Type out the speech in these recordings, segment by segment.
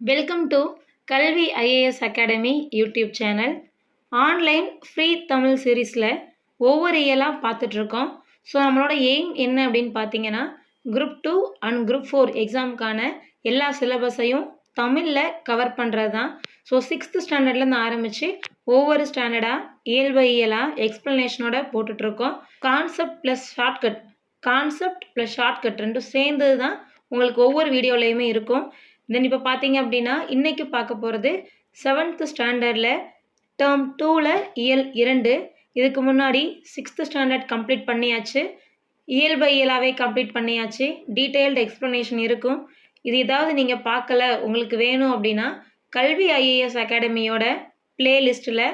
Welcome to Kalvi IAS academy YouTube channel online free Tamil சீரீஸில் ஒவ்வொரு இயலாக பார்த்துட்ருக்கோம். So நம்மளோட எய்ம் என்ன அப்படின்னு பார்த்தீங்கன்னா group two and group four எக்ஸாமுக்கான எல்லா சிலபஸையும் தமிழில் கவர் பண்ணுறது தான். ஸோ சிக்ஸ்த்து ஸ்டாண்டர்ட்லேருந்து ஆரம்பித்து ஒவ்வொரு ஸ்டாண்டர்டாக இயல் பை இயலாக எக்ஸ்ப்ளனேஷனோட போட்டுட்ருக்கோம். Concept plus shortcut concept plus shortcut ரெண்டும் சேர்ந்தது தான் உங்களுக்கு ஒவ்வொரு வீடியோலையுமே இருக்கும். தென் இப்போ பார்த்தீங்க அப்படின்னா இன்றைக்கி பார்க்க போகிறது செவன்த்து ஸ்டாண்டர்டில் டேர்ம் டூவில் இயல் இரண்டு. இதுக்கு முன்னாடி சிக்ஸ்த்து ஸ்டாண்டர்ட் கம்ப்ளீட் பண்ணியாச்சு. இயல் பை இயலாகவே கம்ப்ளீட் பண்ணியாச்சு. டீட்டெயில்டு எக்ஸ்ப்ளனேஷன் இருக்கும். இது ஏதாவது நீங்கள் பார்க்கல உங்களுக்கு வேணும் அப்படின்னா கல்வி ஐஏஎஸ் அகாடமியோட பிளேலிஸ்ட்டில்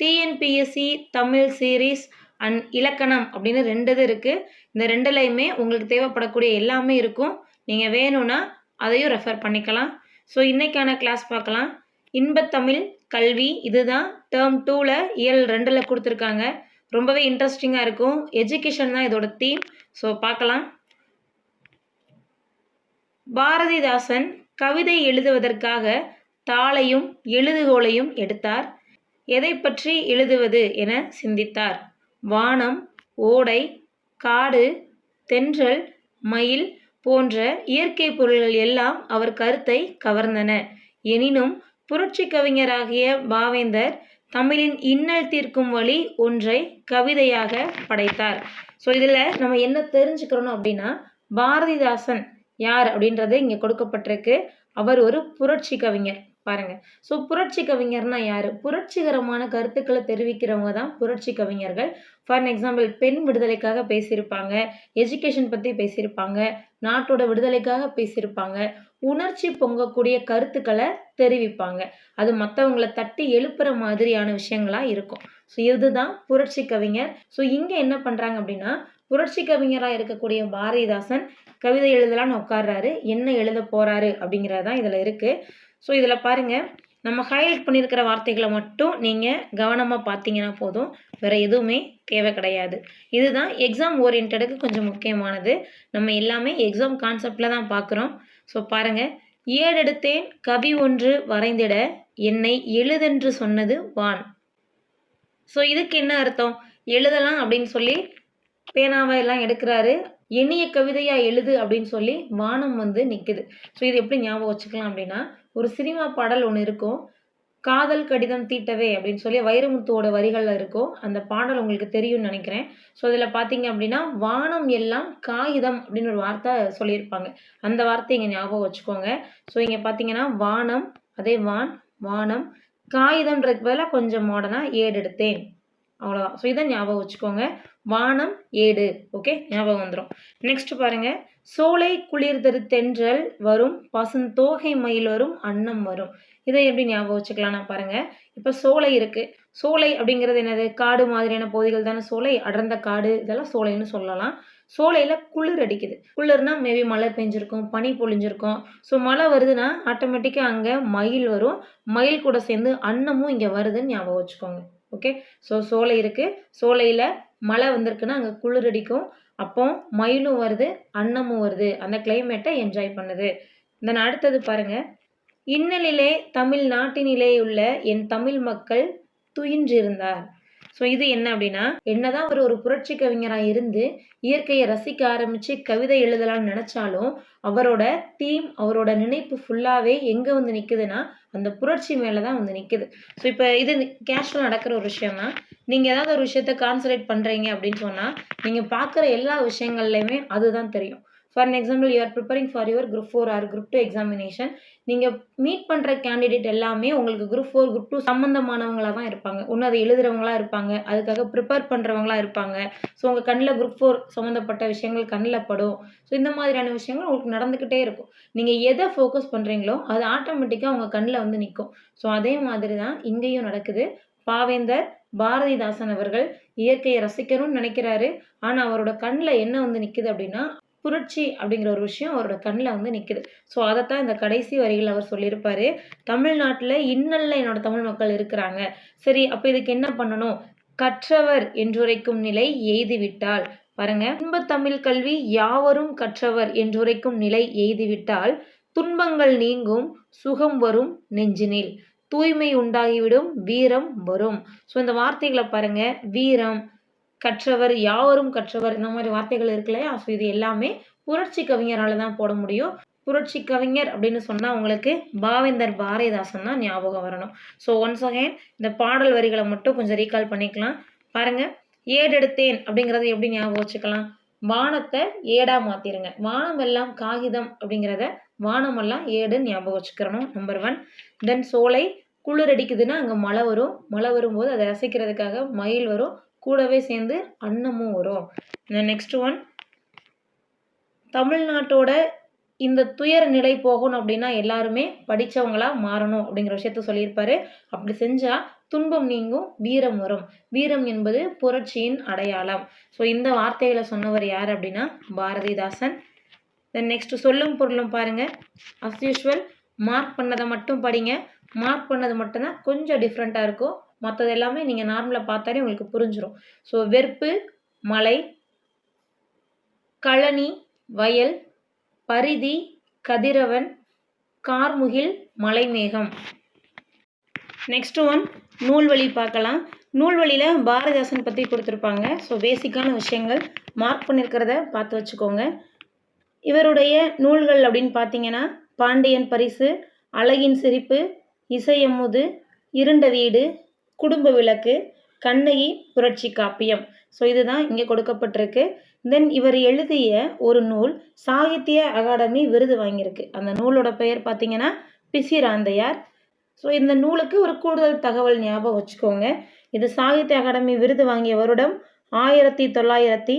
டிஎன்பிஎஸ்சி தமிழ் சீரீஸ் அண்ட் இலக்கணம் அப்படின்னு ரெண்டு இது இருக்குது இந்த ரெண்டுலையுமே உங்களுக்கு தேவைப்படக்கூடிய எல்லாமே இருக்கும். நீங்கள் வேணும்னா அதையும் ரெஃபர் பண்ணிக்கலாம். ஸோ இன்றைக்கான கிளாஸ் பார்க்கலாம். இன்பத்தமிழ் கல்வி இதுதான். டேர்ம் டூவில் இயல் ரெண்டில் கொடுத்துருக்காங்க. ரொம்பவே இன்ட்ரெஸ்டிங்காக இருக்கும். எஜுகேஷன் தான் இதோட தீம் ஸோ பார்க்கலாம். பாரதிதாசன் கவிதை எழுதுவதற்காக தாளையும் எழுதுகோலையும் எடுத்தார். எதை பற்றி எழுதுவது என சிந்தித்தார். வானம் ஓடை காடு தென்றல் மயில் போன்ற இயற்கை பொருள்கள் எல்லாம் அவர் கருத்தை கவர்ந்தன. எனினும் புரட்சி கவிஞராகிய பாவேந்தர் தமிழின் இன்னல் தீர்க்கும் வழி ஒன்றை கவிதையாக படைத்தார். ஸோ இதில் நம்ம என்ன தெரிஞ்சுக்கிறோம் அப்படின்னா பாரதிதாசன் யார் அப்படின்றது இங்கே கொடுக்கப்பட்டிருக்கு. அவர் ஒரு புரட்சி கவிஞர். பாருங்கள் ஸோ புரட்சி கவிஞர்னா யார்? புரட்சிகரமான கருத்துக்களை தெரிவிக்கிறவங்க தான் புரட்சி கவிஞர்கள். ஃபார் எக்ஸாம்பிள் பெண் விடுதலைக்காக பேசியிருப்பாங்க. எஜுகேஷன் பற்றி பேசியிருப்பாங்க. நாட்டோட விடுதலைக்காக பேசியிருப்பாங்க. உணர்ச்சி பொங்கக்கூடிய கருத்துக்களை தெரிவிப்பாங்க. அது மற்றவங்கள தட்டி எழுப்புற மாதிரியான விஷயங்களாக இருக்கும். ஸோ இதுதான் புரட்சி கவிஞர். ஸோ இங்கே என்ன பண்ணுறாங்க அப்படின்னா புரட்சி கவிஞராக இருக்கக்கூடிய பாரதிதாசன் கவிதை எழுதலான்னு உட்கார்றாரு. என்ன எழுத போகிறாரு அப்படிங்கிறது தான் இதில் இருக்குது ஸோ இதில் பாருங்கள் நம்ம ஹைலைட் பண்ணியிருக்கிற வார்த்தைகளை மட்டும் நீங்கள் கவனமாக பார்த்தீங்கன்னா போதும். வேறு எதுவுமே தேவை கிடையாது. இதுதான் எக்ஸாம் ஓரியன்டுக்கு கொஞ்சம் முக்கியமானது. நம்ம எல்லாமே எக்ஸாம் கான்செப்டில் தான் பார்க்குறோம். ஸோ பாருங்கள் ஏடெடுத்தேன் கவி ஒன்று வரைந்திட என்னை எழுதென்று சொன்னது வான். ஸோ இதுக்கு என்ன அர்த்தம்? எழுதலாம் அப்படின்னு சொல்லி பேனாவை எல்லாம் எடுக்கிறாரு. எண்ணிய கவிதையாக எழுது அப்படின்னு சொல்லி வானம் வந்து நிற்குது ஸோ இது எப்படி ஞாபகம் வச்சுக்கலாம் அப்படின்னா ஒரு சினிமா பாடல் ஒன்று இருக்கும். காதல் கடிதம் தீட்டவே அப்படின்னு சொல்லி வைரமுத்துவோட வரிகளில் இருக்கும். அந்த பாடல் உங்களுக்கு தெரியும்னு நினைக்கிறேன். ஸோ இதில் பார்த்தீங்க அப்படின்னா வானம் எல்லாம் காகிதம் அப்படின்னு ஒரு வார்த்தை சொல்லியிருப்பாங்க. அந்த வார்த்தை இங்கே ஞாபகம் வச்சுக்கோங்க. ஸோ இங்கே பார்த்தீங்கன்னா வானம் அதே வான் வானம் காகிதம்ன்றதுக்கு பதிலாக கொஞ்சம் மாடனாக ஏடு எடுத்தேன். அவ்வளோதான் ஸோ இதை ஞாபகம் வச்சுக்கோங்க. வானம் ஏடு. ஓகே ஞாபகம் வந்துடும் நெக்ஸ்ட் பாருங்கள் சோலை குளிர்தரு தென்றல் வரும் பசுந்தோகை மயில் வரும் அன்னம் வரும். இதை எப்படி ஞாபகம் வச்சுக்கலாம்னா பாருங்க. இப்போ சோலை இருக்கு. சோலை அப்படிங்கிறது என்னது? காடு மாதிரியான பகுதிகள் தானே சோலை? அடர்ந்த காடு இதெல்லாம் சோலைன்னு சொல்லலாம். சோலையில் குளிர் அடிக்குது. குளிர்னா மேபி மழை பெஞ்சிருக்கும் பனி பொழிஞ்சிருக்கும். ஸோ மழை வருதுன்னா ஆட்டோமேட்டிக்காக அங்கே மயில் வரும். மயில் கூட சேர்ந்து அன்னமும் இங்கே வருதுன்னு ஞாபகம் வச்சுக்கோங்க. ஓகே ஸோ சோலை இருக்குது சோலையில் மழை வந்திருக்குன்னா அங்கே குளிர் அடிக்கும். அப்போ மயிலும் வருது அன்னமும் வருது. அந்த கிளைமேட்டை என்ஜாய் பண்ணுது. தென் அடுத்தது பாருங்க. இன்னலிலே தமிழ் நாட்டினிலே உள்ள என் தமிழ் மக்கள் துயின்றிருந்தார். ஸோ இது என்ன அப்படின்னா என்னதான் அவர் ஒரு புரட்சி கவிஞராக இருந்து இயற்கையை ரசிக்க ஆரம்பித்து கவிதை எழுதலாம்னு நினச்சாலும் அவரோட தீம் அவரோட நினைப்பு ஃபுல்லாகவே எங்கே வந்து நிற்குதுன்னா அந்த புரட்சி மேலே தான் வந்து நிற்குது ஸோ இப்போ இது கேஷுவலாக நடக்கிற ஒரு விஷயம் தான். நீங்கள் ஏதாவது ஒரு விஷயத்த கான்சன்ட்ரேட் பண்ணுறீங்க அப்படின்னு சொன்னால் நீங்கள் பார்க்குற எல்லா விஷயங்கள்லையுமே அதுதான் தெரியும். For an example you are preparing for your group four or group two examination நீங்கள் மீட் பண்ணுற கேண்டிடேட் எல்லாமே உங்களுக்கு குரூப் ஃபோர் குரூப் டூ சம்மந்தமானவங்களாக தான் இருப்பாங்க. ஒன்று அதை எழுதுறவங்களா இருப்பாங்க. அதுக்காக ப்ரிப்பேர் பண்ணுறவங்களா இருப்பாங்க. ஸோ உங்கள் கண்ணில் குரூப் ஃபோர் சம்மந்தப்பட்ட விஷயங்கள் கண்ணில் படும். ஸோ இந்த மாதிரியான விஷயங்கள் உங்களுக்கு நடந்துக்கிட்டே இருக்கும். நீங்கள் எதை ஃபோக்கஸ் பண்ணுறீங்களோ அது ஆட்டோமேட்டிக்காக உங்கள் கண்ணில் வந்து நிற்கும் ஸோ அதே மாதிரி தான் இங்கேயும் நடக்குது. பாவேந்தர் பாரதிதாசன் அவர்கள் இயற்கையை ரசிக்கணும்னு நினைக்கிறாரு. ஆனால் அவரோட கண்ணில் என்ன வந்து நிற்குது அப்படின்னா புரட்சி அப்படிங்கிற ஒரு விஷயம் அவரோட கண்ணில் வந்து நிற்குது ஸோ அதைத்தான் இந்த கடைசி வரிகள் அவர் சொல்லியிருப்பார். தமிழ்நாட்டில் இன்னல்ல என்னோட தமிழ் மக்கள் இருக்கிறாங்க. சரி அப்போ இதுக்கு என்ன பண்ணணும்? கற்றவர் என்றுரைக்கும் நிலை எய்துவிட்டால். பாருங்க. இன்ப தமிழ் கல்வி யாவரும் கற்றவர் என்றுரைக்கும் நிலை எய்துவிட்டால் துன்பங்கள் நீங்கும் சுகம் வரும் நெஞ்சினில். தூய்மை உண்டாகிவிடும் வீரம் வரும். ஸோ இந்த வார்த்தைகளை பாருங்க. வீரம் கற்றவர் யாவரும் கற்றவர் இந்த மாதிரி வார்த்தைகள் இருக்கு இல்லையா ஸோ இது எல்லாமே புரட்சி கவிஞரால் தான் போட முடியும். புரட்சி கவிஞர் அப்படின்னு சொன்னால் உங்களுக்கு பாவேந்தர் பாரதிதாசன் தான் ஞாபகம் வரணும். ஸோ ஒன்ஸ் அகைன் இந்த பாடல் வரிகளை மட்டும் கொஞ்சம் ரீகால் பண்ணிக்கலாம். பாருங்கள் ஏடெடுத்தேன் அப்படிங்கிறத எப்படி ஞாபகம் வச்சுக்கலாம்? வானத்தை ஏடா மாற்றிடுங்க வானம் எல்லாம் காகிதம் அப்படிங்கிறத வானமெல்லாம் ஏடுன்னு ஞாபகம் வச்சுக்கிறணும் நம்பர் ஒன் தென் சோலை குளிர் அடிக்குதுன்னா அங்கே மழை வரும். மழை வரும்போது அதை ரசிக்கிறதுக்காக மயில் வரும். கூடவே சேர்ந்து அன்னமும் வரும். நெக்ஸ்ட் ஒன் தமிழ்நாட்டோட இந்த துயர நிலை போகணும் அப்படின்னா எல்லாருமே படித்தவங்களா மாறணும் அப்படிங்கிற விஷயத்த சொல்லியிருப்பாரு. அப்படி செஞ்சால் துன்பம் நீங்கும் வீரம் வரும். வீரம் என்பது புரட்சியின் அடையாளம். ஸோ இந்த வார்த்தைகளை சொன்னவர் யார் அப்படின்னா பாரதிதாசன். தென் நெக்ஸ்ட் சொல்லும் பொருளும் பாருங்கள் அஸ் யூஷுவல் மார்க் பண்ணதை மட்டும் படிங்க. மார்க் பண்ணது மட்டும்தான் கொஞ்சம் டிஃப்ரெண்ட்டாக இருக்கும். மற்றது எல்லாமே நீங்கள் நார்மலாக பார்த்தாலே உங்களுக்கு புரிஞ்சிடும் ஸோ வெறுப்பு மலை கழனி வயல் பரிதி கதிரவன் கார்முகில் மலைமேகம். நெக்ஸ்ட் ஒன் நூல்வழி பார்க்கலாம். நூல்வழியில் பாரதிதாசன் பற்றி கொடுத்துருப்பாங்க. ஸோ பேசிக்கான விஷயங்கள் மார்க் பண்ணியிருக்கிறத பார்த்து வச்சுக்கோங்க. இவருடைய நூல்கள் அப்படின்னு பார்த்தீங்கன்னா பாண்டியன் பரிசு அழகின் சிரிப்பு இசையமுது இருண்ட வீடு குடும்ப விளக்கு கண்ணகி புரட்சி காப்பியம். ஸோ இதுதான் இங்கே கொடுக்கப்பட்டிருக்கு. தென் இவர் எழுதிய ஒரு நூல் சாகித்ய அகாடமி விருது வாங்கியிருக்கு. அந்த நூலோட பெயர் பார்த்தீங்கன்னா பிசிராந்தையார். ஸோ இந்த நூலுக்கு ஒரு கூடுதல் தகவல் ஞாபகம் வச்சுக்கோங்க. இது சாகித்ய அகாடமி விருது வாங்கிய வருடம் ஆயிரத்தி தொள்ளாயிரத்தி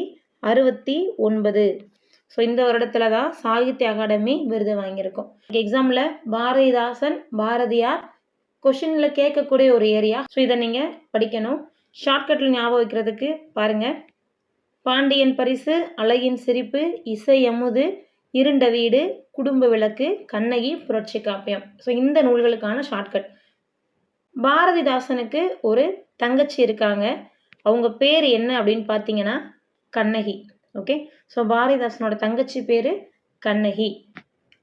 அறுபத்தி ஒன்பது. ஸோ இந்த வருடத்தில் தான் சாகித்ய அகாடமி விருது வாங்கியிருக்கோம். எக்ஸாமில் பாரதிதாசன் பாரதியார் கொஷினில் கேட்கக்கூடிய ஒரு ஏரியா ஸோ இதை நீங்கள் படிக்கணும். ஷார்ட்கட்டில் ஞாபகம் வைக்கிறதுக்கு பாருங்கள் பாண்டியன் பரிசு அழகின் சிரிப்பு இசை அமுது இருண்ட வீடு குடும்ப விளக்கு கண்ணகி புரட்சி காப்பியம். ஸோ இந்த நூல்களுக்கான ஷார்ட்கட் பாரதிதாசனுக்கு ஒரு தங்கச்சி இருக்காங்க. அவங்க பேர் என்ன அப்படின்னு பார்த்தீங்கன்னா கண்ணகி. ஓகே ஸோ பாரதிதாசனோட தங்கச்சி பேர் கண்ணகி.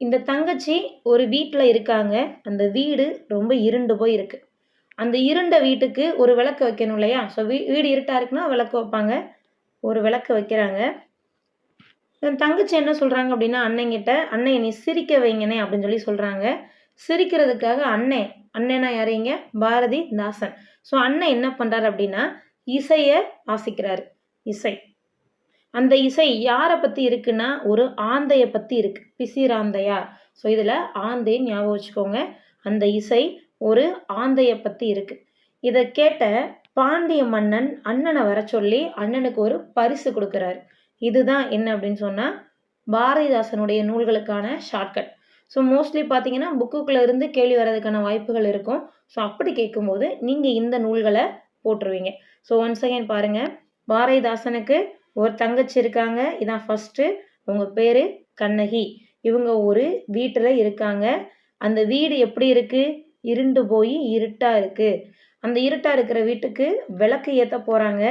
இந்த தங்கச்சி ஒரு வீட்டில் இருக்காங்க. அந்த வீடு ரொம்ப இருண்டு போய் இருக்கு அந்த இருண்ட வீட்டுக்கு ஒரு விளக்கு வைக்கணும் இல்லையா? ஸோ வீ வீடு இருட்டாக இருக்குன்னா விளக்கு வைப்பாங்க. ஒரு விளக்கு வைக்கிறாங்க. என் தங்கச்சி என்ன சொல்கிறாங்க அப்படின்னா அண்ணங்கிட்ட அண்ணன் என்னை சிரிக்க வைங்கனே அப்படின்னு சொல்லி சொல்கிறாங்க சிரிக்கிறதுக்காக அண்ணன் அண்ணனா யாரைங்க பாரதி தாசன். ஸோ அண்ணன் என்ன பண்ணுறாரு அப்படின்னா இசையை வாசிக்கிறாரு. இசை. அந்த இசை யாரை பற்றி இருக்குன்னா ஒரு ஆந்தையை பற்றி இருக்கு. பிசிராந்தையார் ஸோ இதில் ஆந்தை ஞாபகம் வச்சுக்கோங்க. அந்த இசை ஒரு ஆந்தையை பற்றி இருக்கு. இதை கேட்ட பாண்டிய மன்னன் அண்ணனை வர சொல்லி அண்ணனுக்கு ஒரு பரிசு கொடுக்குறாரு. இதுதான் என்ன அப்படின்னு சொன்னால் பாரதிதாசனுடைய நூல்களுக்கான ஷார்ட்கட் ஸோ மோஸ்ட்லி பார்த்தீங்கன்னா புக்குக்குள்ளே இருந்து கேள்வி வர்றதுக்கான வாய்ப்புகள் இருக்கும். ஸோ அப்படி கேட்கும்போது நீங்கள் இந்த நூல்களை போட்டுருவீங்க. ஸோ ஒன்ஸ் அகைன் பாருங்கள் பாரதிதாசனுக்கு ஒரு தங்கச்சி இருக்காங்க. இதான் ஃபஸ்ட்டு அவங்க பேர் கண்ணகி. இவங்க ஒரு வீட்டில் இருக்காங்க. அந்த வீடு எப்படி இருக்குது இருண்டு போய் இருட்டாக இருக்குது அந்த இருட்டாக இருக்கிற வீட்டுக்கு விளக்கு ஏற்ற போகிறாங்க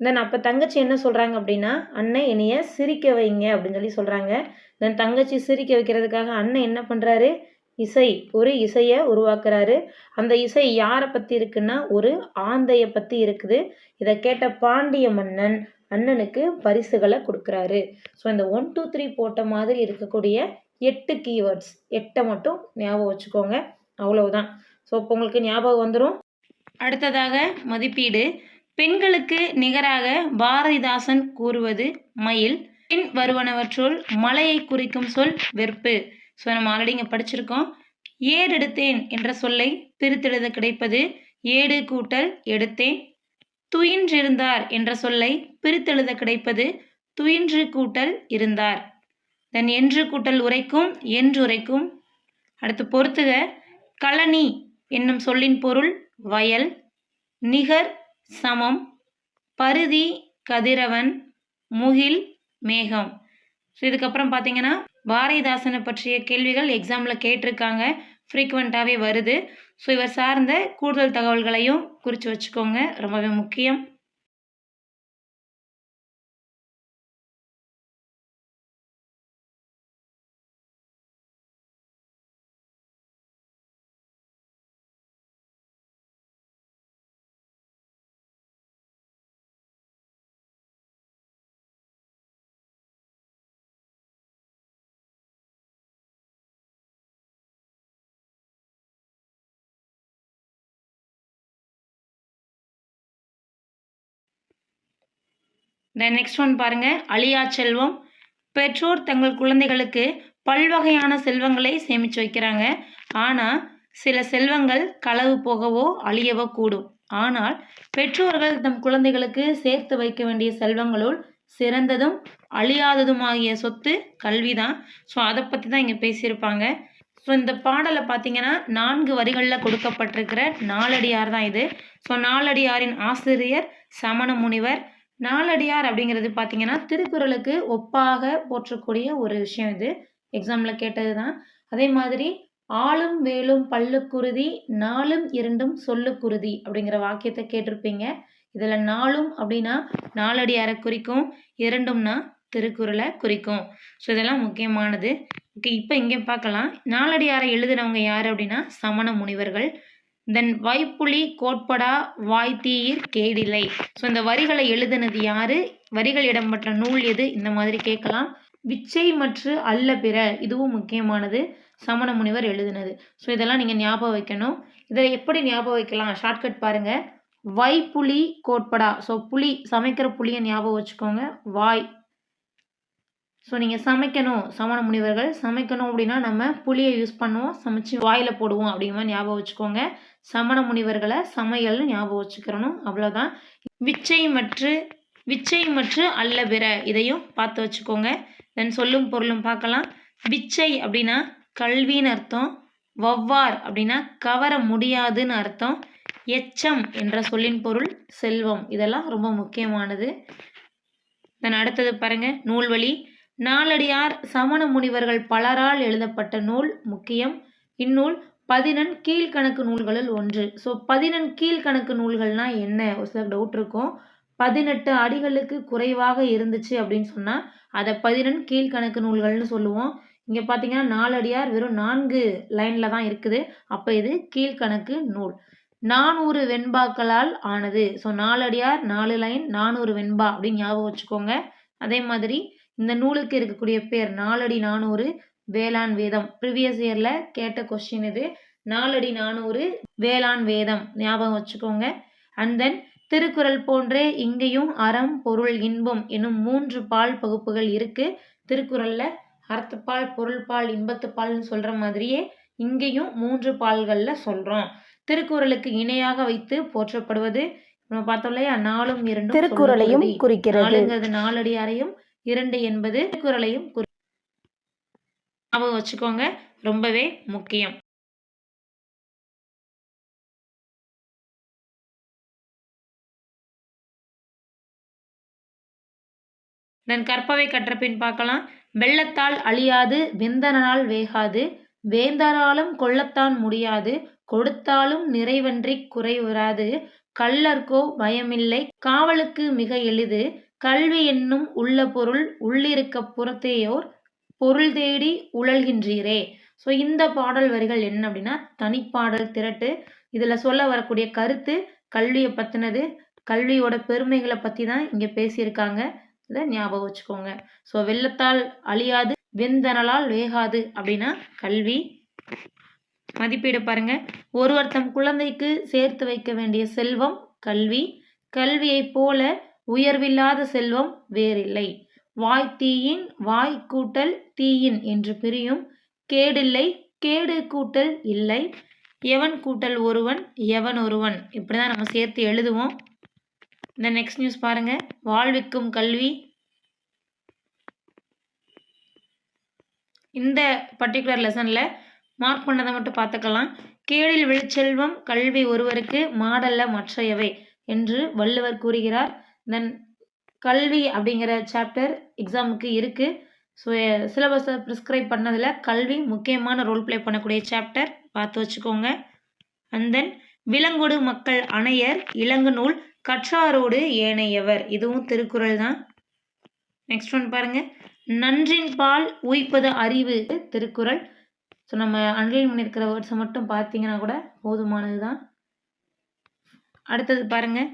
தென் அப்போ தங்கச்சி என்ன சொல்கிறாங்க அப்படின்னா அண்ணன் என்னைய சிரிக்க வைங்க அப்படின்னு சொல்லி சொல்கிறாங்க தென் தங்கச்சி சிரிக்க வைக்கிறதுக்காக அண்ணன் என்ன பண்ணுறாரு இசை ஒரு இசையை உருவாக்குறாரு. அந்த இசை யாரை பற்றி இருக்குன்னா ஒரு ஆந்தையை பற்றி இருக்குது. இதை கேட்ட பாண்டிய மன்னன் அண்ணனுக்கு பரிசுகளை கொடுக்குறாரு. ஸோ இந்த ஒன் டூ த்ரீ போட்ட மாதிரி இருக்கக்கூடிய எட்டு கீவேர்ட்ஸ் எட்டை மட்டும் ஞாபகம் வச்சுக்கோங்க. அவ்வளவுதான். ஸோ இப்போ உங்களுக்கு ஞாபகம் வந்துடும் அடுத்ததாக மதிப்பீடு. பெண்களுக்கு நிகராக பாரதிதாசன் கூறுவது மயில். பின் வருவனவற்றுள் மலையை குறிக்கும் சொல் வெறுப்பு. ஸோ நம்ம ஆல்ரெடி இங்கே படிச்சிருக்கோம். ஏறெடுத்தேன் என்ற சொல்லை பிரித்தெழுத கிடைப்பது ஏடு கூட்டல் எடுத்தேன். துயின்றிருந்தார் என்ற சொல்லை பிரித்தெழுத கிடைப்பது துயின்று கூட்டல் இருந்தார். தென் என்று கூட்டல் உரைக்கும் என்று உரைக்கும் அடுத்து பொறுத்துக. களனி என்னும் சொல்லின் பொருள் வயல் நிகர் சமம் பருதி கதிரவன் முகில் மேகம். ஸோ இதுக்கப்புறம் பார்த்தீங்கன்னா பாரதிதாசனை பற்றிய கேள்விகள் எக்ஸாமில் கேட்டிருக்காங்க. ஃப்ரீக்வெண்ட்டாகவே வருது. ஸோ இவர் சார்ந்த கூடுதல் தகவல்களையும் குறித்து வச்சுக்கோங்க. ரொம்பவே முக்கியம். தென் நெக்ஸ்ட் ஒன் பாருங்க. அழியா செல்வம். பெற்றோர் தங்கள் குழந்தைகளுக்கு பல்வகையான செல்வங்களை சேமித்து வைக்கிறாங்க. ஆனால் சில செல்வங்கள் களவு போகவோ அழியவோ கூடும். ஆனால் பெற்றோர்கள் தம் குழந்தைகளுக்கு சேர்த்து வைக்க வேண்டிய செல்வங்களுள் சிறந்ததும் அழியாததுமாகிய சொத்து கல்வி தான் ஸோ அதை பற்றி தான் இங்கே பேசியிருப்பாங்க. ஸோ இந்த பாடலை பார்த்தீங்கன்னா நான்கு வரிகளில் கொடுக்கப்பட்டிருக்கிற நாலடியார் தான் இது. ஸோ நாலடியாரின் ஆசிரியர் சமண முனிவர் நாலடியார் அப்படிங்கிறது பார்த்தீங்கன்னா திருக்குறளுக்கு ஒப்பாக போற்றக்கூடிய ஒரு விஷயம் இது. எக்ஸாமில் கேட்டது தான் அதே மாதிரி ஆளும் வேலும் பல்லுக்குருதி நாளும் இரண்டும் சொல்லுக்குருதி அப்படிங்கிற வாக்கியத்தை கேட்டிருப்பீங்க. இதில் நாளும் அப்படின்னா நாலடியாரை குறிக்கும் இரண்டும்னா திருக்குறளை குறிக்கும். ஸோ இதெல்லாம் முக்கியமானது. ஓகே இப்போ இங்கே பார்க்கலாம். நாலடியாரை எழுதினவங்க யார் அப்படின்னா சமண முனிவர்கள். தென் வைப்புலி கோட்படா வாய்த்தீயிர் கேடிலை. ஸோ இந்த வரிகளை எழுதினது யாரு? வரிகள் இடம்பெற்ற நூல் எது? இந்த மாதிரி கேட்கலாம். விச்சை மற்றும் அல்ல பிற இதுவும் முக்கியமானது. சமண முனிவர் எழுதினது. ஸோ இதெல்லாம் நீங்கள் ஞாபகம் வைக்கணும். இதை எப்படி ஞாபகம் வைக்கலாம்? ஷார்ட்கட் பாருங்க. வைப்புலி கோட்படா. ஸோ புளி சமைக்கிற புளியை ஞாபகம் வச்சுக்கோங்க. வாய். ஸோ நீங்கள் சமைக்கணும் சமண முனிவர்கள். சமைக்கணும் அப்படின்னா நம்ம புளியை யூஸ் பண்ணுவோம். சமைச்சு வாயில் போடுவோம் அப்படிங்கிற மாதிரி ஞாபகம் வச்சுக்கோங்க. சமண முனிவர்களை சமையல்னு ஞாபகம் வச்சுக்கிறணும். அவ்வளோதான் விச்சை மற்று விச்சை மற்றும் அல்ல பிற இதையும் பார்த்து வச்சுக்கோங்க. தென் சொல்லும் பொருளும் பார்க்கலாம். விச்சை அப்படின்னா கல்வின்னு அர்த்தம். வவ்வார் அப்படின்னா கவர முடியாதுன்னு அர்த்தம். எச்சம் என்ற சொல்லின் பொருள் செல்வம். இதெல்லாம் ரொம்ப முக்கியமானது. தென் அடுத்தது பாருங்க நூல்வழி. நாலடியார் சமண முனிவர்கள் பலரால் எழுதப்பட்ட நூல் முக்கியம். இந்நூல் பதினெண் கீழ்கணக்கு நூல்களில் ஒன்று. ஸோ பதினெண் கீழ்கணக்கு நூல்கள்னால் என்ன? ஒரு சில டவுட் இருக்கும். பதினெட்டு அடிகளுக்கு குறைவாக இருந்துச்சு அப்படின்னு சொன்னால் அதை பதினெண் கீழ்கணக்கு நூல்கள்னு சொல்லுவோம். இங்கே பார்த்தீங்கன்னா நாலடியார் வெறும் நான்கு லைனில் தான் இருக்குது. அப்போ இது கீழ்கணக்கு நூல். நானூறு வெண்பாக்களால் ஆனது. ஸோ நாலடியார் நாலு லைன் நானூறு வெண்பா அப்படின்னு ஞாபகம் வச்சுக்கோங்க. அதே மாதிரி இந்த நூலுக்கு இருக்கக்கூடிய பேர் நாலடி நானூறு வேளாண் வேதம். ப்ரீவியஸ் இயரில் கேட்ட கொஸ்டின் இது. நாலடி நானூறு வேளாண் வேதம். ஞாபகம் வச்சுக்கோங்க. அண்ட் தென் திருக்குறள் போன்றே இங்கேயும் அறம் பொருள் இன்பம் என்னும் மூன்று பால் பகுப்புகள் இருக்கு. திருக்குறளில் அறத்துப்பால் பொருள்பால் இன்பத்துப்பால்னு சொல்கிற மாதிரியே இங்கேயும் மூன்று பால்களில் சொல்கிறோம் திருக்குறளுக்கு இணையாக வைத்து போற்றப்படுவது நம்ம பார்த்தோம் இல்லையா? நாலும் இரண்டும் திருக்குறளையும். குறிக்கிறது. நாலுங்கிறது நாலடியாரையும் இரண்டு என்பது திருக்குறளையும் குறி ஞாபகம் வச்சுக்கோங்க. ரொம்பவே முக்கியம். நான் கற்பவை கற்றபின் பார்க்கலாம். வெள்ளத்தால் அழியாது வெந்தனால் வேகாது. வேந்தராலும் கொள்ளத்தான் முடியாது. கொடுத்தாலும் நிறைவன்றி குறைவராது கள்ளர்கோ பயமில்லை. காவலுக்கு மிக எளிது. கல்வி என்னும் உள்ள பொருள் உள்ளிருக்க புறத்தேயோர் பொருள் தேடி உழல்கின்றீரே. ஸோ இந்த பாடல் வரிகள் என்ன அப்படின்னா தனிப்பாடல் திரட்டு. இதில் சொல்ல வரக்கூடிய கருத்து கல்வியை பற்றினது கல்வியோட பெருமைகளை பற்றி தான் இங்கே பேசியிருக்காங்க. இதை ஞாபகம் வச்சுக்கோங்க. ஸோ வெள்ளத்தால் அழியாது வெந்தனலால் வேகாது அப்படின்னா கல்வி. மதிப்பீடு பாருங்க. ஒருவர் தம் குழந்தைக்கு சேர்த்து வைக்க வேண்டிய செல்வம் கல்வி. கல்வியைப் போல உயர்வில்லாத செல்வம் வேறில்லை. வாய் தீயின் வாய் கூட்டல் தீயின் என்று பிரியும். கேடில்லை கேடு கூட்டல் இல்லை. எவன் கூட்டல் ஒருவன் எவன் ஒருவன்? இப்படி தான் நம்ம சேர்த்து எழுதுவோம். இந்த நெக்ஸ்ட் நியூஸ் பாருங்க. வாழ்விக்கும் கல்வி. இந்த பர்டிகுலர் லெசனில் மார்க் பண்ணதை மட்டும் பார்த்துக்கலாம். கேடில் விழுச்செல்வம் கல்வி ஒருவருக்கு மாடல்ல மற்றையவை என்று வள்ளுவர் கூறுகிறார். தென் கல்வி அப்படிங்கிற சாப்டர் எக்ஸாமுக்கு இருக்குது ஸோ சிலபஸை ப்ரிஸ்கிரைப் பண்ணதில் கல்வி முக்கியமான ரோல் ப்ளே பண்ணக்கூடிய சாப்டர் பார்த்து வச்சுக்கோங்க. அண்ட் தென் விலங்கோடு மக்கள் அணையர் இலங்கு நூல் கற்றாரோடு ஏனையவர். இதுவும் திருக்குறள் தான். நெக்ஸ்ட் ஒன் பாருங்க. நன்றின் பால் உயிப்பது அறிவு. திருக்குறள். ஸோ நம்ம அண்டர்லைன் பண்ணியிருக்கிற வேர்ட்ஸை மட்டும் பார்த்தீங்கன்னா கூட போதுமானது தான். அடுத்தது பாருங்கள்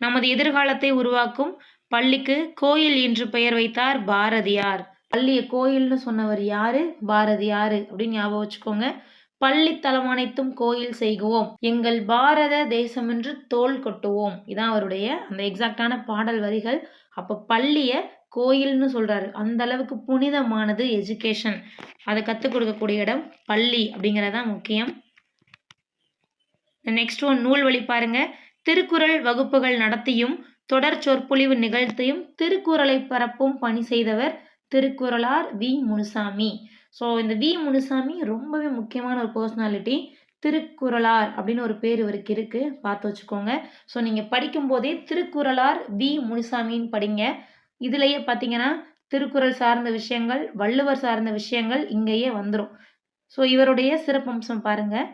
நமது எதிர்காலத்தை உருவாக்கும் பள்ளிக்கு கோயில் என்று பெயர் வைத்தார் பாரதியார். பள்ளியை கோயில்னு சொன்னவர் யாரு? பாரதியார். அப்படின்னு ஞாபகம் வச்சுக்கோங்க. பள்ளி தலம் அனைத்தும் கோயில் செய்குவோம். எங்கள் பாரத தேசம் என்று தோல் கொட்டுவோம். இதான் அவருடைய அந்த எக்ஸாக்டான பாடல் வரிகள். அப்போ பள்ளியை கோயில்னு சொல்கிறாரு அந்த அளவுக்கு புனிதமானது எஜுகேஷன் அதை கற்றுக் கொடுக்கக்கூடிய இடம் பள்ளி அப்படிங்கிறதான் முக்கியம். நெக்ஸ்ட் ஒன் நூல் வழி பாருங்க. திருக்குறள் வகுப்புகள் நடத்தியும் தொடர் சொற்பொழிவு நிகழ்த்தியும் திருக்குறளை பரப்பும் பணி செய்தவர் திருக்குறளார் வி. முனுசாமி. ஸோ இந்த வி. முனுசாமி ரொம்பவே முக்கியமான ஒரு பர்சனாலிட்டி திருக்குறளார் அப்படின்னு ஒரு பேர் இவருக்கு இருக்குது பார்த்து வச்சுக்கோங்க. ஸோ நீங்கள் படிக்கும்போதே திருக்குறளார் வி. முனுசாமின்னு படிங்க. இதுலேயே பார்த்தீங்கன்னா திருக்குறள் சார்ந்த விஷயங்கள் வள்ளுவர் சார்ந்த விஷயங்கள் இங்கேயே வந்துடும் ஸோ இவருடைய சிறப்பம்சம் பாருங்கள்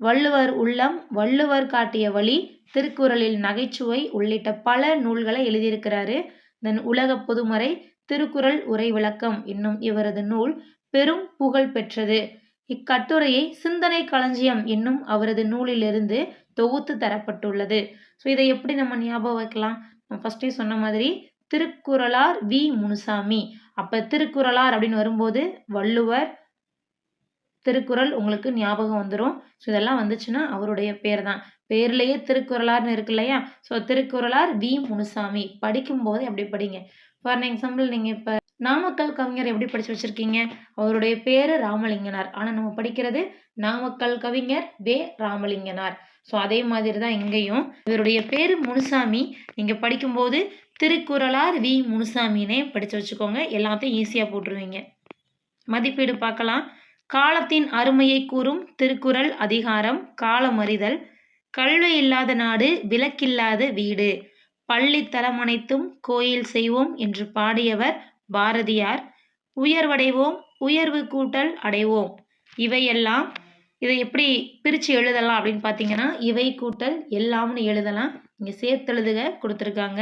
வள்ளுவர் உள்ளம் வள்ளுவர் காட்டிய வழி திருக்குறளில் நகைச்சுவை உள்ளிட்ட பல நூல்களை எழுதியிருக்கிறாரு. தென் உலக பொதுமறை திருக்குறள் உரை விளக்கம் என்னும் இவரது நூல் பெரும் புகழ் பெற்றது. இக்கட்டுரையை சிந்தனை களஞ்சியம் என்னும் அவரது நூலிலிருந்து தொகுத்து தரப்பட்டுள்ளது. ஸோ இதை எப்படி நம்ம ஞாபகம் வைக்கலாம்? நம்ம ஃபஸ்ட்டே சொன்ன மாதிரி திருக்குறளார் வி. முனுசாமி. அப்போ திருக்குறளார் அப்படின்னு வரும்போது வள்ளுவர் திருக்குறள் உங்களுக்கு ஞாபகம் வந்துடும் ஸோ இதெல்லாம் வந்துச்சுன்னா அவருடைய பேர் தான் பேர்லேயே திருக்குறளார்னு இருக்கு இல்லையா? So Thirukkuralar V. முனுசாமி. படிக்கும்போது எப்படி படிங்க? ஃபார் எக்ஸாம்பிள் நீங்கள் இப்போ நாமக்கல் கவிஞர் எப்படி படித்து வச்சுருக்கீங்க? அவருடைய பேர் ராமலிங்கனார். ஆனால் நம்ம படிக்கிறது நாமக்கல் கவிஞர் வே. ராமலிங்கனார். ஸோ அதே மாதிரி தான் இங்கேயும். இவருடைய பேர் முனுசாமி. நீங்கள் படிக்கும்போது திருக்குறளார் வி. முனுசாமினே படித்து வச்சுக்கோங்க. எல்லாத்தையும் ஈஸியாக போட்டுருவீங்க. மதிப்பீடு பார்க்கலாம். காலத்தின் அருமையை கூறும் திருக்குறள் அதிகாரம் காலமறிதல். கல்வி இல்லாத நாடு விளக்கில்லாத வீடு. பள்ளி தலமனைத்தும் கோயில் செய்வோம் என்று பாடியவர் பாரதியார். உயர்வடைவோம் உயர்வு கூட்டல் அடைவோம். இவையெல்லாம் இதை எப்படி பிரித்து எழுதலாம் அப்படின்னு பார்த்தீங்கன்னா இவை கூட்டல் எல்லாம்னு எழுதலாம். இங்கே சேர்த்தெழுதுக கொடுத்துருக்காங்க.